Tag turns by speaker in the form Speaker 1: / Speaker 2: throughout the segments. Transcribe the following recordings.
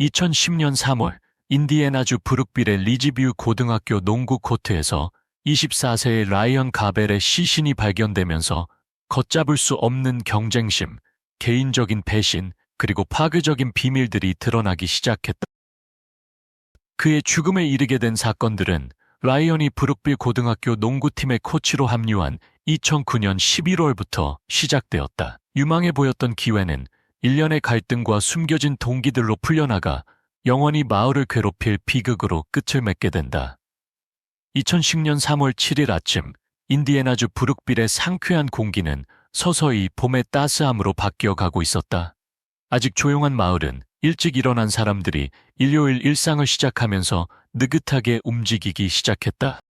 Speaker 1: 2010년 3월 인디애나주 브룩빌의 리지뷰 고등학교 농구 코트에서 24세의 라이언 가벨의 시신이 발견되면서 걷잡을 수 없는 경쟁심, 개인적인 배신, 그리고 파괴적인 비밀들이 드러나기 시작했다. 그의 죽음에 이르게 된 사건들은 라이언이 브룩빌 고등학교 농구팀의 코치로 합류한 2009년 11월부터 시작되었다. 유망해 보였던 기회는 일련의 갈등과 숨겨진 동기들로 풀려나가 영원히 마을을 괴롭힐 비극으로 끝을 맺게 된다. 2010년 3월 7일 아침 인디애나주 브룩빌의 상쾌한 공기는 서서히 봄의 따스함으로 바뀌어 가고 있었다. 아직 조용한 마을은 일찍 일어난 사람들이 일요일 일상을 시작하면서 느긋하게 움직이기 시작했다.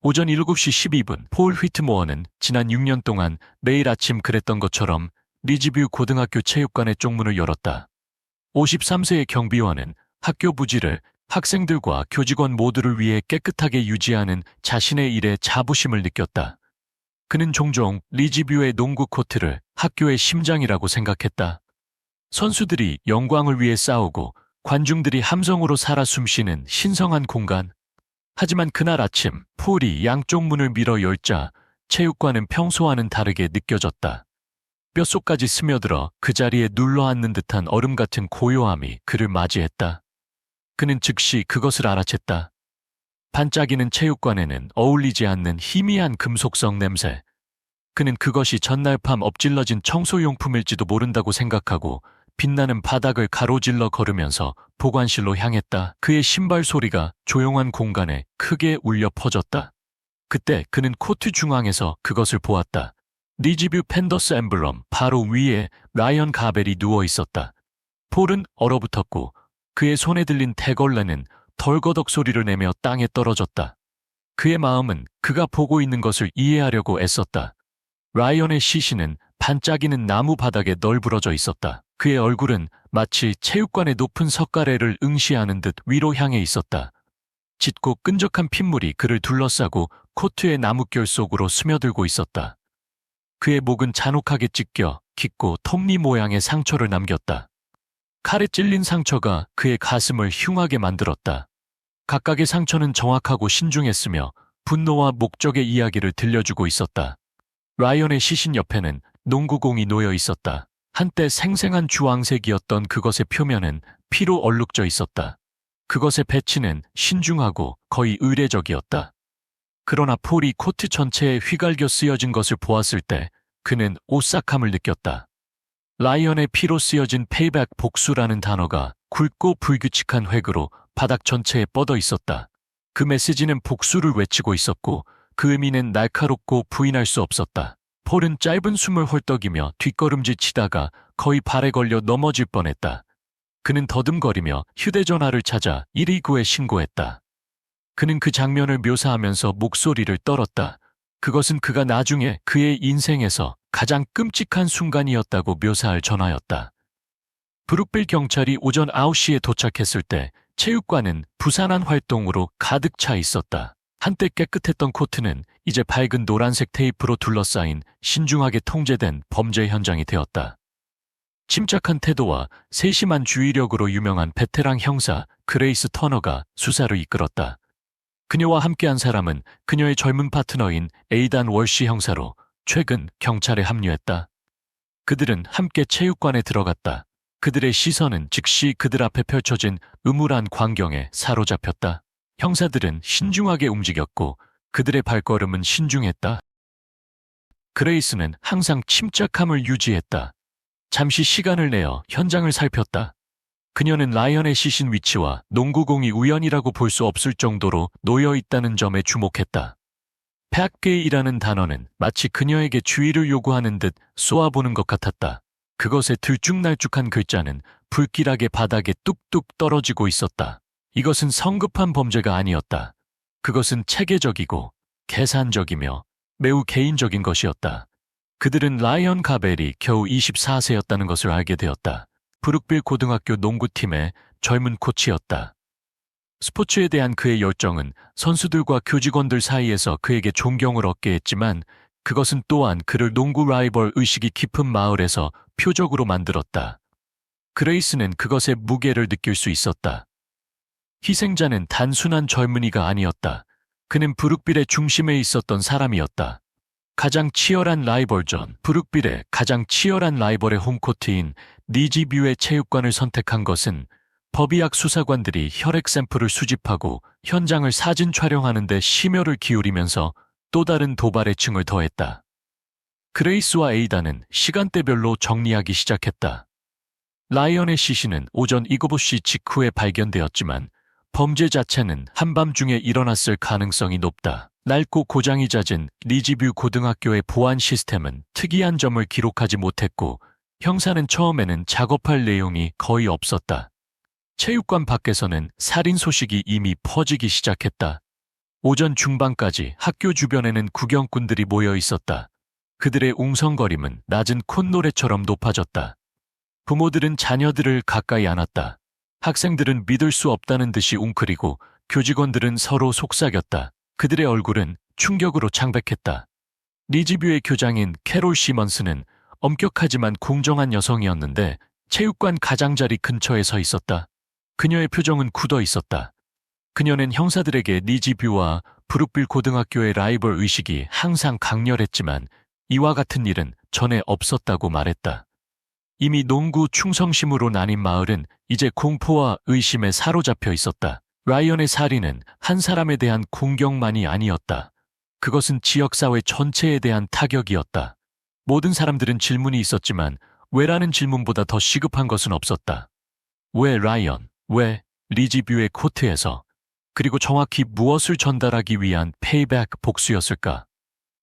Speaker 1: 오전 7시 12분 폴 휘트모어는 지난 6년 동안 매일 아침 그랬던 것처럼 리지뷰 고등학교 체육관의 쪽문을 열었다. 53세의 경비원은 학교 부지를 학생들과 교직원 모두를 위해 깨끗하게 유지하는 자신의 일에 자부심을 느꼈다. 그는 종종 리지뷰의 농구 코트를 학교의 심장이라고 생각했다. 선수들이 영광을 위해 싸우고 관중들이 함성으로 살아 숨쉬는 신성한 공간. 하지만 그날 아침 폴이 양쪽 문을 밀어 열자 체육관은 평소와는 다르게 느껴졌다. 뼛속까지 스며들어 그 자리에 눌러앉는 듯한 얼음 같은 고요함이 그를 맞이했다. 그는 즉시 그것을 알아챘다. 반짝이는 체육관에는 어울리지 않는 희미한 금속성 냄새. 그는 그것이 전날 밤 엎질러진 청소용품일지도 모른다고 생각하고 빛나는 바닥을 가로질러 걸으면서 보관실로 향했다. 그의 신발 소리가 조용한 공간에 크게 울려 퍼졌다. 그때 그는 코트 중앙에서 그것을 보았다. 리지뷰 펜더스 엠블럼 바로 위에 라이언 가벨이 누워 있었다. 폴은 얼어붙었고 그의 손에 들린 태걸레는 덜거덕 소리를 내며 땅에 떨어졌다. 그의 마음은 그가 보고 있는 것을 이해하려고 애썼다. 라이언의 시신은 반짝이는 나무 바닥에 널브러져 있었다. 그의 얼굴은 마치 체육관의 높은 석가래를 응시하는 듯 위로 향해 있었다. 짙고 끈적한 핏물이 그를 둘러싸고 코트의 나뭇결 속으로 스며들고 있었다. 그의 목은 잔혹하게 찢겨 깊고 톱니 모양의 상처를 남겼다. 칼에 찔린 상처가 그의 가슴을 흉하게 만들었다. 각각의 상처는 정확하고 신중했으며 분노와 목적의 이야기를 들려주고 있었다. 라이언의 시신 옆에는 농구공이 놓여 있었다. 한때 생생한 주황색이었던 그것의 표면은 피로 얼룩져 있었다. 그것의 배치는 신중하고 거의 의례적이었다. 그러나 폴이 코트 전체에 휘갈겨 쓰여진 것을 보았을 때 그는 오싹함을 느꼈다. 라이언의 피로 쓰여진 페이백 복수라는 단어가 굵고 불규칙한 획으로 바닥 전체에 뻗어 있었다. 그 메시지는 복수를 외치고 있었고 그 의미는 날카롭고 부인할 수 없었다. 폴은 짧은 숨을 헐떡이며 뒷걸음질 치다가 거의 발에 걸려 넘어질 뻔했다. 그는 더듬거리며 휴대전화를 찾아 119에 신고했다. 그는 그 장면을 묘사하면서 목소리를 떨었다. 그것은 그가 나중에 그의 인생에서 가장 끔찍한 순간이었다고 묘사할 전화였다. 브룩빌 경찰이 오전 9시에 도착했을 때 체육관은 부산한 활동으로 가득 차 있었다. 한때 깨끗했던 코트는 이제 밝은 노란색 테이프로 둘러싸인 신중하게 통제된 범죄 현장이 되었다. 침착한 태도와 세심한 주의력으로 유명한 베테랑 형사 그레이스 터너가 수사를 이끌었다. 그녀와 함께한 사람은 그녀의 젊은 파트너인 에이단 월시 형사로 최근 경찰에 합류했다. 그들은 함께 체육관에 들어갔다. 그들의 시선은 즉시 그들 앞에 펼쳐진 음울한 광경에 사로잡혔다. 형사들은 신중하게 움직였고 그들의 발걸음은 신중했다. 그레이스는 항상 침착함을 유지했다. 잠시 시간을 내어 현장을 살폈다. 그녀는 라이언의 시신 위치와 농구공이 우연이라고 볼 수 없을 정도로 놓여 있다는 점에 주목했다. 팩게이라는 단어는 마치 그녀에게 주의를 요구하는 듯 쏘아보는 것 같았다. 그것의 들쭉날쭉한 글자는 불길하게 바닥에 뚝뚝 떨어지고 있었다. 이것은 성급한 범죄가 아니었다. 그것은 체계적이고 계산적이며 매우 개인적인 것이었다. 그들은 라이언 가벨이 겨우 24세였다는 것을 알게 되었다. 브룩빌 고등학교 농구팀의 젊은 코치였다. 스포츠에 대한 그의 열정은 선수들과 교직원들 사이에서 그에게 존경을 얻게 했지만 그것은 또한 그를 농구 라이벌 의식이 깊은 마을에서 표적으로 만들었다. 그레이스는 그것의 무게를 느낄 수 있었다. 희생자는 단순한 젊은이가 아니었다. 그는 브룩빌의 중심에 있었던 사람이었다. 가장 치열한 라이벌전, 브룩빌의 가장 치열한 라이벌의 홈코트인 니지뷰의 체육관을 선택한 것은 법의학 수사관들이 혈액 샘플을 수집하고 현장을 사진 촬영하는 데 심혈을 기울이면서 또 다른 도발의 층을 더했다. 그레이스와 에이다는 시간대별로 정리하기 시작했다. 라이언의 시신은 오전 7시 직후에 발견되었지만 범죄 자체는 한밤중에 일어났을 가능성이 높다. 낡고 고장이 잦은 리지뷰 고등학교의 보안 시스템은 특이한 점을 기록하지 못했고 형사는 처음에는 작업할 내용이 거의 없었다. 체육관 밖에서는 살인 소식이 이미 퍼지기 시작했다. 오전 중반까지 학교 주변에는 구경꾼들이 모여 있었다. 그들의 웅성거림은 낮은 콧노래처럼 높아졌다. 부모들은 자녀들을 가까이 안았다. 학생들은 믿을 수 없다는 듯이 웅크리고 교직원들은 서로 속삭였다. 그들의 얼굴은 충격으로 창백했다. 리지뷰의 교장인 캐롤 시먼스는 엄격하지만 공정한 여성이었는데 체육관 가장자리 근처에 서 있었다. 그녀의 표정은 굳어 있었다. 그녀는 형사들에게 리지뷰와 브룩빌 고등학교의 라이벌 의식이 항상 강렬했지만 이와 같은 일은 전에 없었다고 말했다. 이미 농구 충성심으로 나뉜 마을은 이제 공포와 의심에 사로잡혀 있었다. 라이언의 살인은 한 사람에 대한 공격만이 아니었다. 그것은 지역사회 전체에 대한 타격이었다. 모든 사람들은 질문이 있었지만 왜라는 질문보다 더 시급한 것은 없었다. 왜 라이언, 왜 리지뷰의 코트에서 그리고 정확히 무엇을 전달하기 위한 페이백 복수였을까?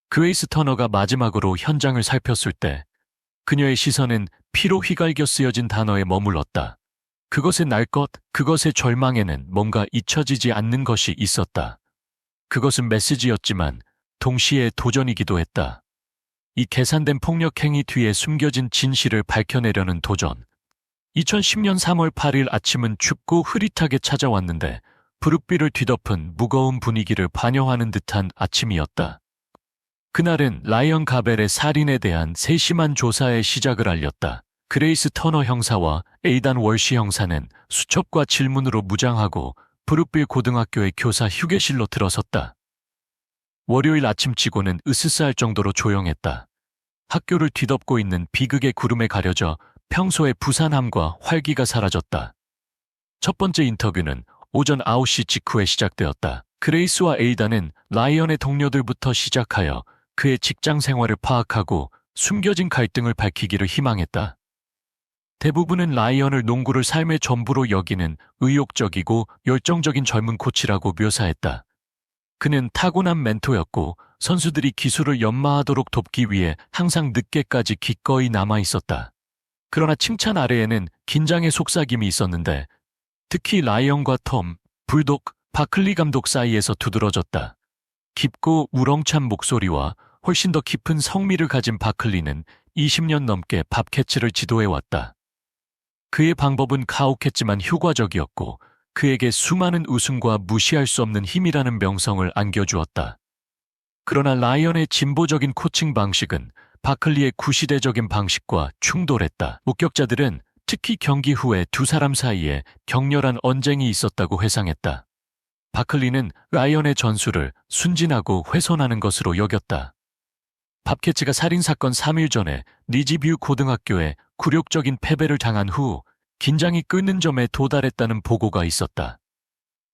Speaker 1: 그웨이스 터너가 마지막으로 현장을 살폈을 때 그녀의 시선은 피로 휘갈겨 쓰여진 단어에 머물렀다. 그것의 날 것, 그것의 절망에는 뭔가 잊혀지지 않는 것이 있었다. 그것은 메시지였지만 동시에 도전이기도 했다. 이 계산된 폭력 행위 뒤에 숨겨진 진실을 밝혀내려는 도전. 2010년 3월 8일 아침은 춥고 흐릿하게 찾아왔는데 부릅비를 뒤덮은 무거운 분위기를 반영하는 듯한 아침이었다. 그날은 라이언 가벨의 살인에 대한 세심한 조사의 시작을 알렸다. 그레이스 터너 형사와 에이단 월시 형사는 수첩과 질문으로 무장하고 브룩빌 고등학교의 교사 휴게실로 들어섰다. 월요일 아침치고는 으스스할 정도로 조용했다. 학교를 뒤덮고 있는 비극의 구름에 가려져 평소의 부산함과 활기가 사라졌다. 첫 번째 인터뷰는 오전 9시 직후에 시작되었다. 그레이스와 에이다는 라이언의 동료들부터 시작하여 그의 직장 생활을 파악하고 숨겨진 갈등을 밝히기를 희망했다. 대부분은 라이언을 농구를 삶의 전부로 여기는 의욕적이고 열정적인 젊은 코치라고 묘사했다. 그는 타고난 멘토였고 선수들이 기술을 연마하도록 돕기 위해 항상 늦게까지 기꺼이 남아 있었다. 그러나 칭찬 아래에는 긴장의 속삭임이 있었는데 특히 라이언과 톰, 불독, 바클리 감독 사이에서 두드러졌다. 깊고 우렁찬 목소리와 훨씬 더 깊은 성미를 가진 바클리는 20년 넘게 밥캐치를 지도해왔다. 그의 방법은 가혹했지만 효과적이었고 그에게 수많은 우승과 무시할 수 없는 힘이라는 명성을 안겨주었다. 그러나 라이언의 진보적인 코칭 방식은 바클리의 구시대적인 방식과 충돌했다. 목격자들은 특히 경기 후에 두 사람 사이에 격렬한 언쟁이 있었다고 회상했다. 바클리는 라이언의 전술을 순진하고 훼손하는 것으로 여겼다. 밥캐치가 살인사건 3일 전에 리지뷰 고등학교에 굴욕적인 패배를 당한 후 긴장이 끄는 점에 도달했다는 보고가 있었다.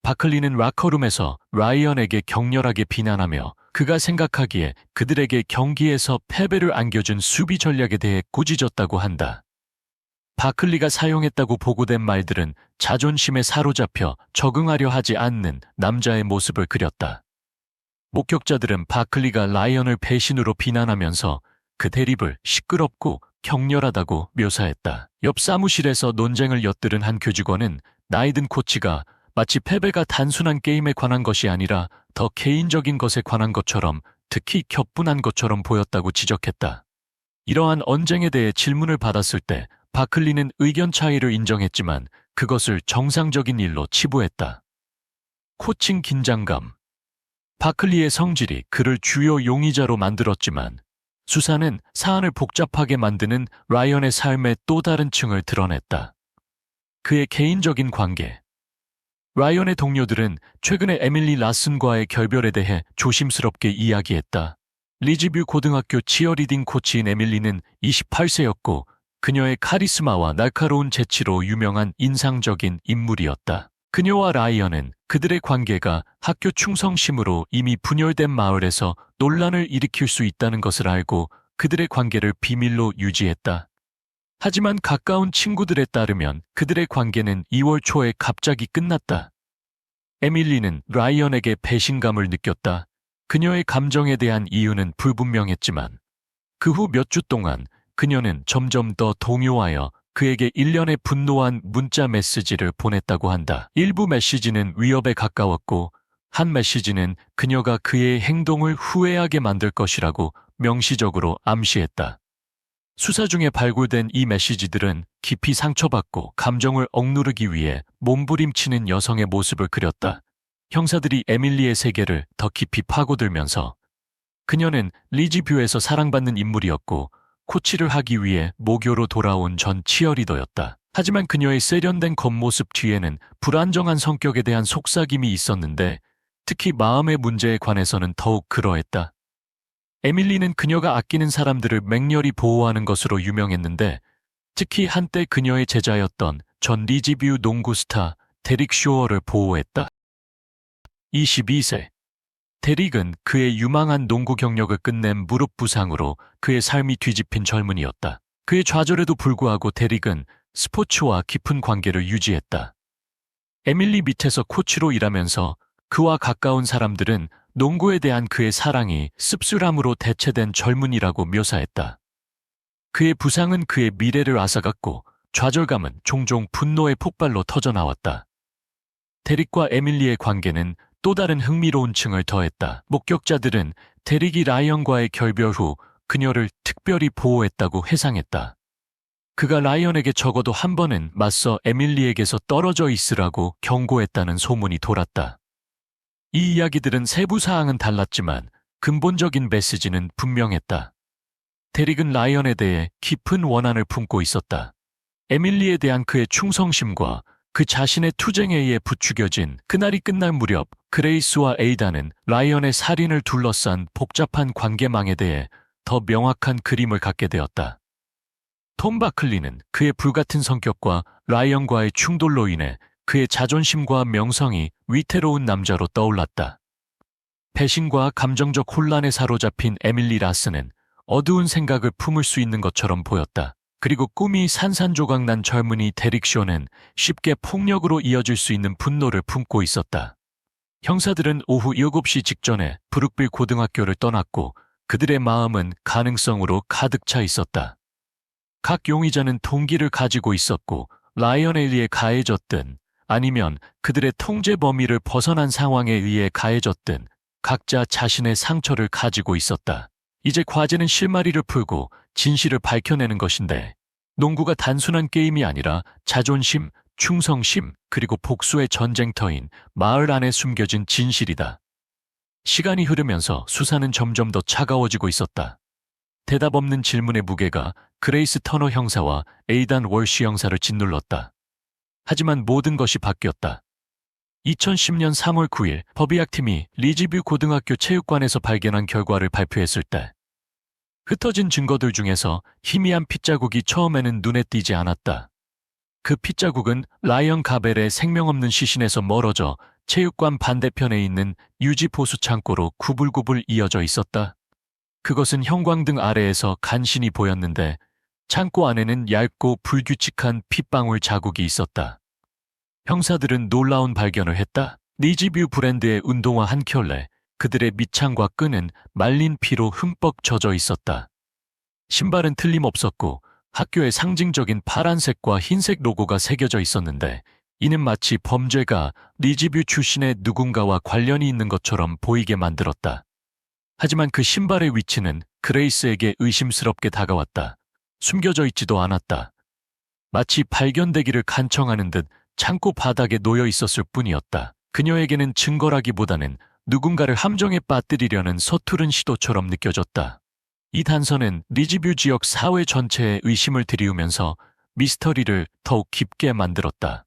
Speaker 1: 바클리는 라커룸에서 라이언에게 격렬하게 비난하며 그가 생각하기에 그들에게 경기에서 패배를 안겨준 수비 전략에 대해 꾸짖었다고 한다. 바클리가 사용했다고 보고된 말들은 자존심에 사로잡혀 적응하려 하지 않는 남자의 모습을 그렸다. 목격자들은 바클리가 라이언을 배신으로 비난하면서 그 대립을 시끄럽고 격렬하다고 묘사했다. 옆 사무실에서 논쟁을 엿들은 한 교직원은 나이든 코치가 마치 패배가 단순한 게임에 관한 것이 아니라 더 개인적인 것에 관한 것처럼 특히 격분한 것처럼 보였다고 지적했다. 이러한 언쟁에 대해 질문을 받았을 때 바클리는 의견 차이를 인정했지만 그것을 정상적인 일로 치부했다. 코칭 긴장감, 바클리의 성질이 그를 주요 용의자로 만들었지만 수사는 사안을 복잡하게 만드는 라이언의 삶의 또 다른 층을 드러냈다. 그의 개인적인 관계. 라이언의 동료들은 최근에 에밀리 라슨과의 결별에 대해 조심스럽게 이야기했다. 리지뷰 고등학교 치어리딩 코치인 에밀리는 28세였고 그녀의 카리스마와 날카로운 재치로 유명한 인상적인 인물이었다. 그녀와 라이언은 그들의 관계가 학교 충성심으로 이미 분열된 마을에서 논란을 일으킬 수 있다는 것을 알고 그들의 관계를 비밀로 유지했다. 하지만 가까운 친구들에 따르면 그들의 관계는 2월 초에 갑자기 끝났다. 에밀리는 라이언에게 배신감을 느꼈다. 그녀의 감정에 대한 이유는 불분명했지만 그 후 몇 주 동안 그녀는 점점 더 동요하여 그에게 일련의 분노한 문자 메시지를 보냈다고 한다. 일부 메시지는 위협에 가까웠고 한 메시지는 그녀가 그의 행동을 후회하게 만들 것이라고 명시적으로 암시했다. 수사 중에 발굴된 이 메시지들은 깊이 상처받고 감정을 억누르기 위해 몸부림치는 여성의 모습을 그렸다. 형사들이 에밀리의 세계를 더 깊이 파고들면서 그녀는 리지뷰에서 사랑받는 인물이었고 코치를 하기 위해 모교로 돌아온 전 치어리더였다. 하지만 그녀의 세련된 겉모습 뒤에는 불안정한 성격에 대한 속삭임이 있었는데 특히 마음의 문제에 관해서는 더욱 그러했다. 에밀리는 그녀가 아끼는 사람들을 맹렬히 보호하는 것으로 유명했는데 특히 한때 그녀의 제자였던 전 리지뷰 농구 스타 데릭 쇼어를 보호했다. 22세. 데릭은 그의 유망한 농구 경력을 끝낸 무릎 부상으로 그의 삶이 뒤집힌 젊은이였다. 그의 좌절에도 불구하고 데릭은 스포츠와 깊은 관계를 유지했다. 에밀리 밑에서 코치로 일하면서 그와 가까운 사람들은 농구에 대한 그의 사랑이 씁쓸함으로 대체된 젊은이라고 묘사했다. 그의 부상은 그의 미래를 앗아갔고 좌절감은 종종 분노의 폭발로 터져나왔다. 데릭과 에밀리의 관계는 또 다른 흥미로운 층을 더했다. 목격자들은 데릭이 라이언과의 결별 후 그녀를 특별히 보호했다고 회상했다. 그가 라이언에게 적어도 한 번은 맞서 에밀리에게서 떨어져 있으라고 경고했다는 소문이 돌았다. 이 이야기들은 세부 사항은 달랐지만 근본적인 메시지는 분명했다. 데릭은 라이언에 대해 깊은 원한을 품고 있었다. 에밀리에 대한 그의 충성심과 그 자신의 투쟁에 의해 부추겨진 그날이 끝날 무렵 그레이스와 에이다는 라이언의 살인을 둘러싼 복잡한 관계망에 대해 더 명확한 그림을 갖게 되었다. 톰 바클리는 그의 불같은 성격과 라이언과의 충돌로 인해 그의 자존심과 명성이 위태로운 남자로 떠올랐다. 배신과 감정적 혼란에 사로잡힌 에밀리 라스는 어두운 생각을 품을 수 있는 것처럼 보였다. 그리고 꿈이 산산조각 난 젊은이 데릭 쇼는 쉽게 폭력으로 이어질 수 있는 분노를 품고 있었다. 형사들은 오후 7시 직전에 브룩빌 고등학교를 떠났고 그들의 마음은 가능성으로 가득 차 있었다. 각 용의자는 동기를 가지고 있었고 라이언에 의해 가해졌든 아니면 그들의 통제 범위를 벗어난 상황에 의해 가해졌든 각자 자신의 상처를 가지고 있었다. 이제 과제는 실마리를 풀고 진실을 밝혀내는 것인데 농구가 단순한 게임이 아니라 자존심, 충성심, 그리고 복수의 전쟁터인 마을 안에 숨겨진 진실이다. 시간이 흐르면서 수사는 점점 더 차가워지고 있었다. 대답 없는 질문의 무게가 그레이스 터너 형사와 에이단 월시 형사를 짓눌렀다. 하지만 모든 것이 바뀌었다. 2010년 3월 9일 법의학팀이 리지뷰 고등학교 체육관에서 발견한 결과를 발표했을 때 흩어진 증거들 중에서 희미한 핏자국이 처음에는 눈에 띄지 않았다. 그 핏자국은 라이언 가벨의 생명 없는 시신에서 멀어져 체육관 반대편에 있는 유지 보수 창고로 구불구불 이어져 있었다. 그것은 형광등 아래에서 간신히 보였는데 창고 안에는 얇고 불규칙한 핏방울 자국이 있었다. 형사들은 놀라운 발견을 했다. 리지뷰 브랜드의 운동화 한 켤레, 그들의 밑창과 끈은 말린 피로 흠뻑 젖어 있었다. 신발은 틀림없었고 학교의 상징적인 파란색과 흰색 로고가 새겨져 있었는데 이는 마치 범죄가 리지뷰 출신의 누군가와 관련이 있는 것처럼 보이게 만들었다. 하지만 그 신발의 위치는 그레이스에게 의심스럽게 다가왔다. 숨겨져 있지도 않았다. 마치 발견되기를 간청하는 듯 창고 바닥에 놓여 있었을 뿐이었다. 그녀에게는 증거라기보다는 누군가를 함정에 빠뜨리려는 서투른 시도처럼 느껴졌다. 이 단서는 리지뷰 지역 사회 전체에 의심을 들이우면서 미스터리를 더욱 깊게 만들었다.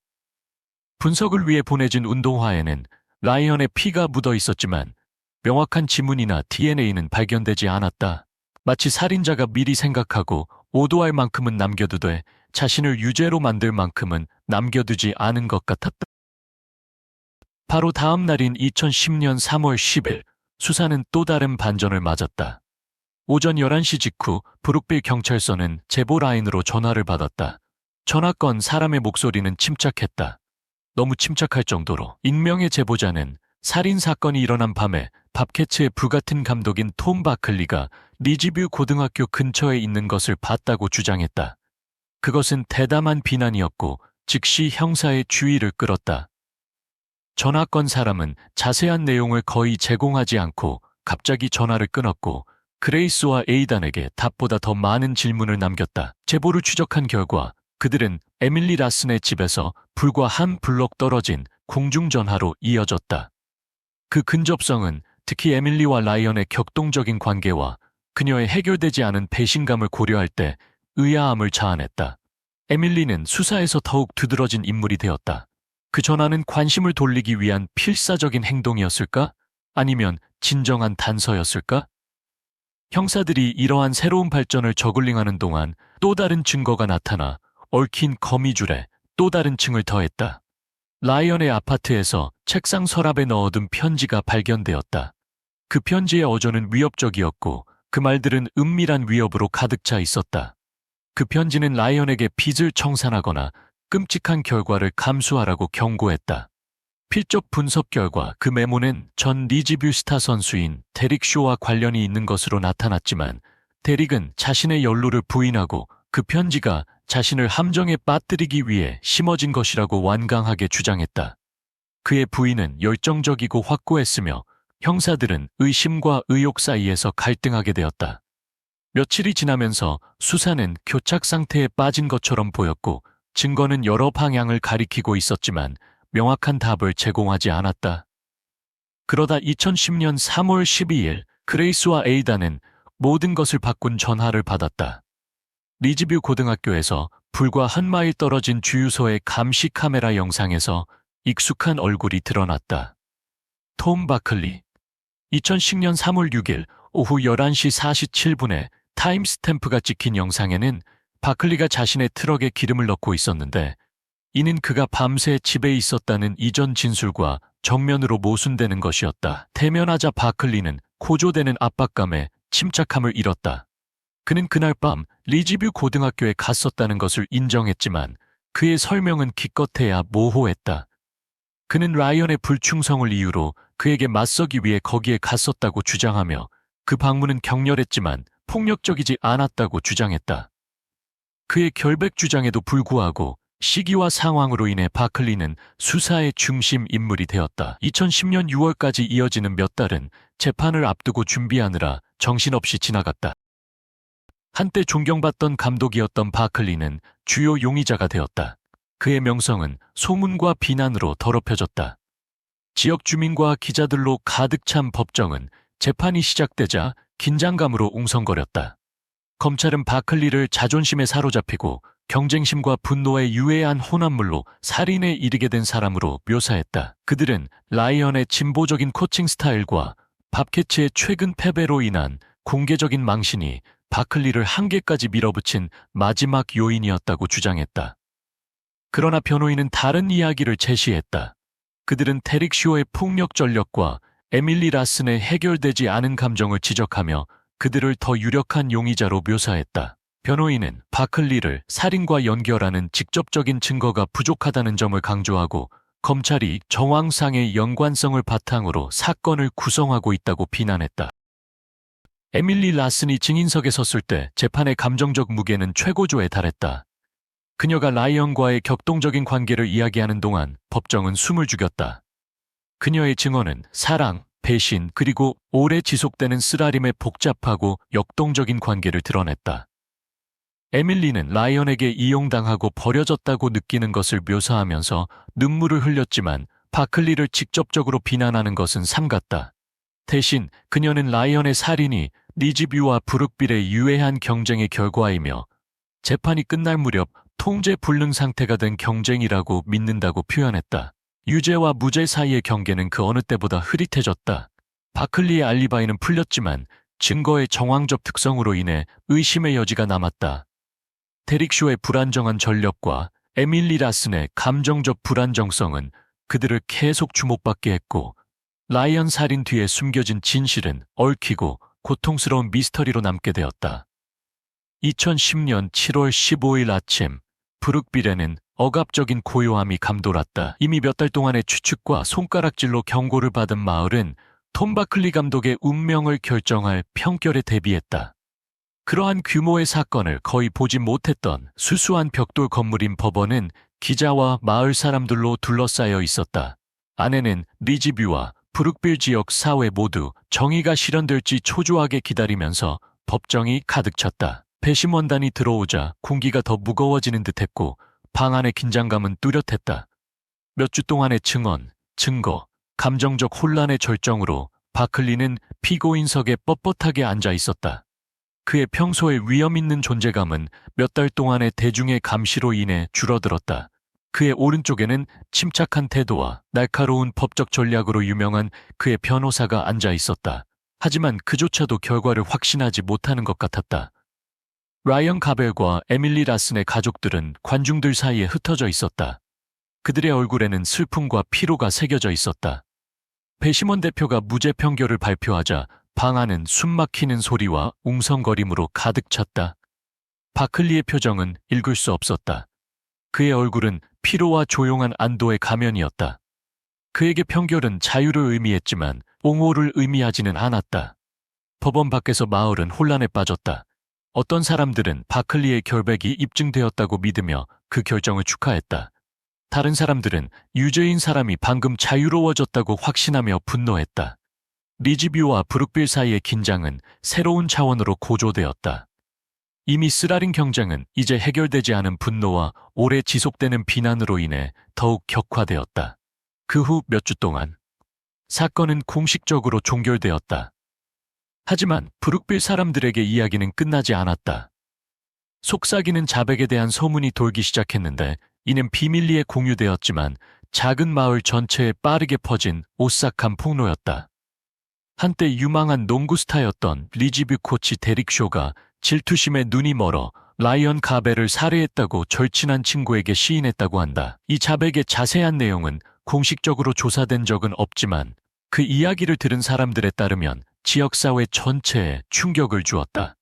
Speaker 1: 분석을 위해 보내진 운동화에는 라이언의 피가 묻어 있었지만 명확한 지문이나 DNA는 발견되지 않았다. 마치 살인자가 미리 생각하고 오도할 만큼은 남겨두되 자신을 유죄로 만들 만큼은 남겨두지 않은 것 같았다. 바로 다음 날인 2010년 3월 10일 수사는 또 다른 반전을 맞았다. 오전 11시 직후 브룩빌 경찰서는 제보 라인으로 전화를 받았다. 전화 건 사람의 목소리는 침착했다. 너무 침착할 정도로 익명의 제보자는 살인 사건이 일어난 밤에 밥캐츠의 불같은 감독인 톰 바클리가 리지뷰 고등학교 근처에 있는 것을 봤다고 주장했다. 그것은 대담한 비난이었고 즉시 형사의 주의를 끌었다. 전화 건 사람은 자세한 내용을 거의 제공하지 않고 갑자기 전화를 끊었고 그레이스와 에이단에게 답보다 더 많은 질문을 남겼다. 제보를 추적한 결과 그들은 에밀리 라슨의 집에서 불과 한 블록 떨어진 공중전화로 이어졌다. 그 근접성은 특히 에밀리와 라이언의 격동적인 관계와 그녀의 해결되지 않은 배신감을 고려할 때 의아함을 자아냈다. 에밀리는 수사에서 더욱 두드러진 인물이 되었다. 그 전화는 관심을 돌리기 위한 필사적인 행동이었을까? 아니면 진정한 단서였을까? 형사들이 이러한 새로운 발전을 저글링하는 동안 또 다른 증거가 나타나 얽힌 거미줄에 또 다른 층을 더했다. 라이언의 아파트에서 책상 서랍에 넣어둔 편지가 발견되었다. 그 편지의 어조는 위협적이었고 그 말들은 은밀한 위협으로 가득 차 있었다. 그 편지는 라이언에게 빚을 청산하거나 끔찍한 결과를 감수하라고 경고했다. 필적 분석 결과 그 메모는 전 리지뷰 스타 선수인 데릭 쇼와 관련이 있는 것으로 나타났지만 데릭은 자신의 연루를 부인하고 그 편지가 자신을 함정에 빠뜨리기 위해 심어진 것이라고 완강하게 주장했다. 그의 부인은 열정적이고 확고했으며 형사들은 의심과 의혹 사이에서 갈등하게 되었다. 며칠이 지나면서 수사는 교착 상태에 빠진 것처럼 보였고 증거는 여러 방향을 가리키고 있었지만 명확한 답을 제공하지 않았다. 그러다 2010년 3월 12일 그레이스와 에이다는 모든 것을 바꾼 전화를 받았다. 리즈뷰 고등학교에서 불과 한 마일 떨어진 주유소의 감시 카메라 영상에서 익숙한 얼굴이 드러났다. 톰 바클리. 2010년 3월 6일 오후 11시 47분에 타임스탬프가 찍힌 영상에는 바클리가 자신의 트럭에 기름을 넣고 있었는데 이는 그가 밤새 집에 있었다는 이전 진술과 정면으로 모순되는 것이었다. 대면하자 바클리는 고조되는 압박감에 침착함을 잃었다. 그는 그날 밤 리지뷰 고등학교에 갔었다는 것을 인정했지만 그의 설명은 기껏해야 모호했다. 그는 라이언의 불충성을 이유로 그에게 맞서기 위해 거기에 갔었다고 주장하며 그 방문은 격렬했지만 폭력적이지 않았다고 주장했다. 그의 결백 주장에도 불구하고 시기와 상황으로 인해 바클리는 수사의 중심 인물이 되었다. 2010년 6월까지 이어지는 몇 달은 재판을 앞두고 준비하느라 정신없이 지나갔다. 한때 존경받던 감독이었던 바클리는 주요 용의자가 되었다. 그의 명성은 소문과 비난으로 더럽혀졌다. 지역 주민과 기자들로 가득 찬 법정은 재판이 시작되자 긴장감으로 웅성거렸다. 검찰은 바클리를 자존심에 사로잡히고 경쟁심과 분노에 유해한 혼합물로 살인에 이르게 된 사람으로 묘사했다. 그들은 라이언의 진보적인 코칭 스타일과 밥캐치의 최근 패배로 인한 공개적인 망신이 바클리를 한계까지 밀어붙인 마지막 요인이었다고 주장했다. 그러나 변호인은 다른 이야기를 제시했다. 그들은 테릭 쇼의 폭력 전력과 에밀리 라슨의 해결되지 않은 감정을 지적하며 그들을 더 유력한 용의자로 묘사했다. 변호인은 바클리를 살인과 연결하는 직접적인 증거가 부족하다는 점을 강조하고 검찰이 정황상의 연관성을 바탕으로 사건을 구성하고 있다고 비난했다. 에밀리 라슨이 증인석에 섰을 때 재판의 감정적 무게는 최고조에 달했다. 그녀가 라이언과의 격동적인 관계를 이야기하는 동안 법정은 숨을 죽였다. 그녀의 증언은 사랑, 배신, 그리고 오래 지속되는 쓰라림의 복잡하고 역동적인 관계를 드러냈다. 에밀리는 라이언에게 이용당하고 버려졌다고 느끼는 것을 묘사하면서 눈물을 흘렸지만 바클리를 직접적으로 비난하는 것은 삼갔다. 대신 그녀는 라이언의 살인이 리지뷰와 브룩빌의 유해한 경쟁의 결과이며 재판이 끝날 무렵 통제 불능 상태가 된 경쟁이라고 믿는다고 표현했다. 유죄와 무죄 사이의 경계는 그 어느 때보다 흐릿해졌다. 바클리의 알리바이는 풀렸지만 증거의 정황적 특성으로 인해 의심의 여지가 남았다. 데릭쇼의 불안정한 전력과 에밀리 라슨의 감정적 불안정성은 그들을 계속 주목받게 했고 라이언 살인 뒤에 숨겨진 진실은 얽히고 고통스러운 미스터리로 남게 되었다. 2010년 7월 15일 아침 브룩빌에는 억압적인 고요함이 감돌았다. 이미 몇 달 동안의 추측과 손가락질로 경고를 받은 마을은 톰 바클리 감독의 운명을 결정할 평결에 대비했다. 그러한 규모의 사건을 거의 보지 못했던 수수한 벽돌 건물인 법원은 기자와 마을 사람들로 둘러싸여 있었다. 안에는 리지뷰와 브룩빌 지역 사회 모두 정의가 실현될지 초조하게 기다리면서 법정이 가득 찼다. 배심원단이 들어오자 공기가 더 무거워지는 듯했고 방 안의 긴장감은 뚜렷했다. 몇 주 동안의 증언, 증거, 감정적 혼란의 절정으로 바클리는 피고인석에 뻣뻣하게 앉아 있었다. 그의 평소의 위험 있는 존재감은 몇 달 동안의 대중의 감시로 인해 줄어들었다. 그의 오른쪽에는 침착한 태도와 날카로운 법적 전략으로 유명한 그의 변호사가 앉아 있었다. 하지만 그조차도 결과를 확신하지 못하는 것 같았다. 라이언 가벨과 에밀리 라슨의 가족들은 관중들 사이에 흩어져 있었다. 그들의 얼굴에는 슬픔과 피로가 새겨져 있었다. 배심원 대표가 무죄 평결을 발표하자 방 안은 숨막히는 소리와 웅성거림으로 가득 찼다. 바클리의 표정은 읽을 수 없었다. 그의 얼굴은 피로와 조용한 안도의 가면이었다. 그에게 평결은 자유를 의미했지만 옹호를 의미하지는 않았다. 법원 밖에서 마을은 혼란에 빠졌다. 어떤 사람들은 바클리의 결백이 입증되었다고 믿으며 그 결정을 축하했다. 다른 사람들은 유죄인 사람이 방금 자유로워졌다고 확신하며 분노했다. 리지뷰와 브룩빌 사이의 긴장은 새로운 차원으로 고조되었다. 이미 쓰라린 경쟁은 이제 해결되지 않은 분노와 오래 지속되는 비난으로 인해 더욱 격화되었다. 그 후 몇 주 동안 사건은 공식적으로 종결되었다. 하지만 브룩빌 사람들에게 이야기는 끝나지 않았다. 속삭이는 자백에 대한 소문이 돌기 시작했는데 이는 비밀리에 공유되었지만 작은 마을 전체에 빠르게 퍼진 오싹한 폭로였다. 한때 유망한 농구 스타였던 리지뷰 코치 데릭 쇼가 질투심에 눈이 멀어 라이언 가벨을 살해했다고 절친한 친구에게 시인했다고 한다. 이 자백의 자세한 내용은 공식적으로 조사된 적은 없지만 그 이야기를 들은 사람들에 따르면 지역사회 전체에 충격을 주었다.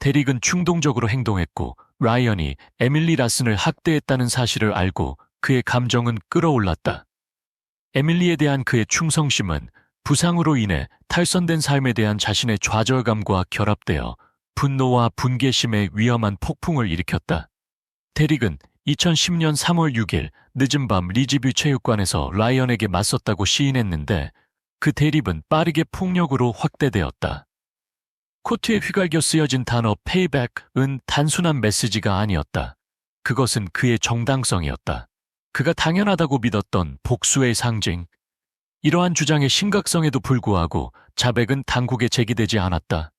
Speaker 1: 데릭은 충동적으로 행동했고 라이언이 에밀리 라슨을 학대했다는 사실을 알고 그의 감정은 끌어올랐다. 에밀리에 대한 그의 충성심은 부상으로 인해 탈선된 삶에 대한 자신의 좌절감과 결합되어 분노와 분개심의 위험한 폭풍을 일으켰다. 데릭은 2010년 3월 6일 늦은 밤 리지뷰 체육관에서 라이언에게 맞섰다고 시인했는데 그 대립은 빠르게 폭력으로 확대되었다. 코트에 휘갈겨 쓰여진 단어 페이백은 단순한 메시지가 아니었다. 그것은 그의 정당성이었다. 그가 당연하다고 믿었던 복수의 상징. 이러한 주장의 심각성에도 불구하고 자백은 당국에 제기되지 않았다.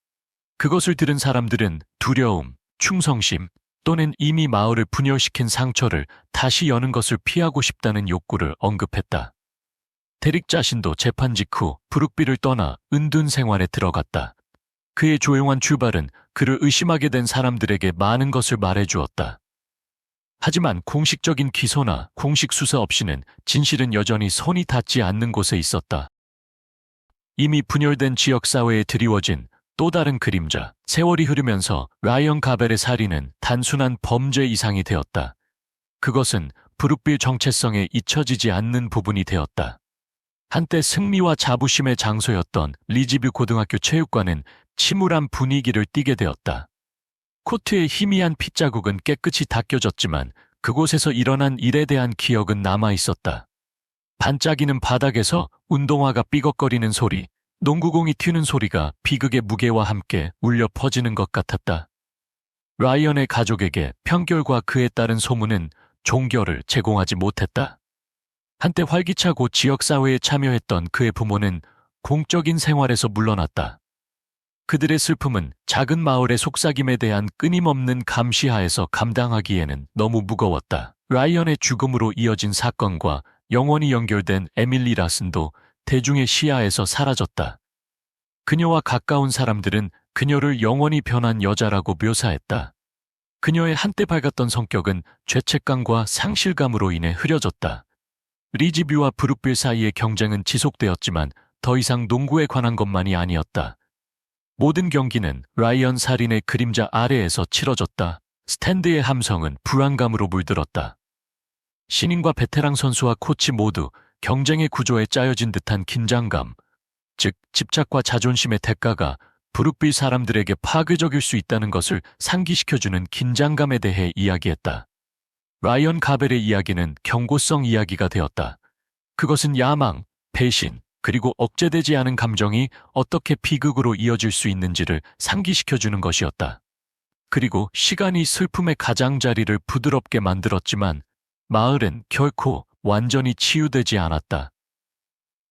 Speaker 1: 그것을 들은 사람들은 두려움, 충성심 또는 이미 마을을 분열시킨 상처를 다시 여는 것을 피하고 싶다는 욕구를 언급했다. 데릭 자신도 재판 직후 브룩비를 떠나 은둔 생활에 들어갔다. 그의 조용한 출발은 그를 의심하게 된 사람들에게 많은 것을 말해주었다. 하지만 공식적인 기소나 공식 수사 없이는 진실은 여전히 손이 닿지 않는 곳에 있었다. 이미 분열된 지역사회에 드리워진 또 다른 그림자, 세월이 흐르면서 라이언 가벨의 살인은 단순한 범죄 이상이 되었다. 그것은 브룩빌 정체성에 잊혀지지 않는 부분이 되었다. 한때 승리와 자부심의 장소였던 리지뷰 고등학교 체육관은 침울한 분위기를 띠게 되었다. 코트의 희미한 핏자국은 깨끗이 닦여졌지만 그곳에서 일어난 일에 대한 기억은 남아 있었다. 반짝이는 바닥에서 운동화가 삐걱거리는 소리, 농구공이 튀는 소리가 비극의 무게와 함께 울려 퍼지는 것 같았다. 라이언의 가족에게 편결과 그에 따른 소문은 종결을 제공하지 못했다. 한때 활기차고 지역사회에 참여했던 그의 부모는 공적인 생활에서 물러났다. 그들의 슬픔은 작은 마을의 속삭임에 대한 끊임없는 감시하에서 감당하기에는 너무 무거웠다. 라이언의 죽음으로 이어진 사건과 영원히 연결된 에밀리 라슨도 대중의 시야에서 사라졌다. 그녀와 가까운 사람들은 그녀를 영원히 변한 여자라고 묘사했다. 그녀의 한때 밝았던 성격은 죄책감과 상실감으로 인해 흐려졌다. 리지뷰와 브룩빌 사이의 경쟁은 지속되었지만 더 이상 농구에 관한 것만이 아니었다. 모든 경기는 라이언 살인의 그림자 아래에서 치러졌다. 스탠드의 함성은 불안감으로 물들었다. 신인과 베테랑 선수와 코치 모두 경쟁의 구조에 짜여진 듯한 긴장감, 즉 집착과 자존심의 대가가 브룩빌 사람들에게 파괴적일 수 있다는 것을 상기시켜주는 긴장감에 대해 이야기했다. 라이언 가벨의 이야기는 경고성 이야기가 되었다. 그것은 야망, 배신, 그리고 억제되지 않은 감정이 어떻게 비극으로 이어질 수 있는지를 상기시켜주는 것이었다. 그리고 시간이 슬픔의 가장자리를 부드럽게 만들었지만 마을은 결코 완전히 치유되지 않았다.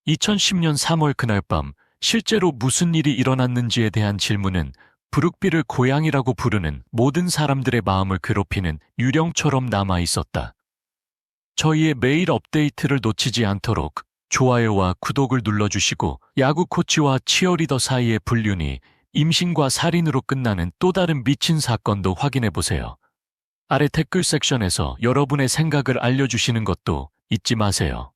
Speaker 1: 2010년 3월 그날 밤 실제로 무슨 일이 일어났는지에 대한 질문은 브룩비를 고향이라고 부르는 모든 사람들의 마음을 괴롭히는 유령처럼 남아 있었다. 저희의 매일 업데이트를 놓치지 않도록 좋아요와 구독을 눌러주시고 야구 코치와 치어리더 사이의 불륜이 임신과 살인으로 끝나는 또 다른 미친 사건도 확인해 보세요. 아래 댓글 섹션에서 여러분의 생각을 알려주시는 것도 잊지 마세요.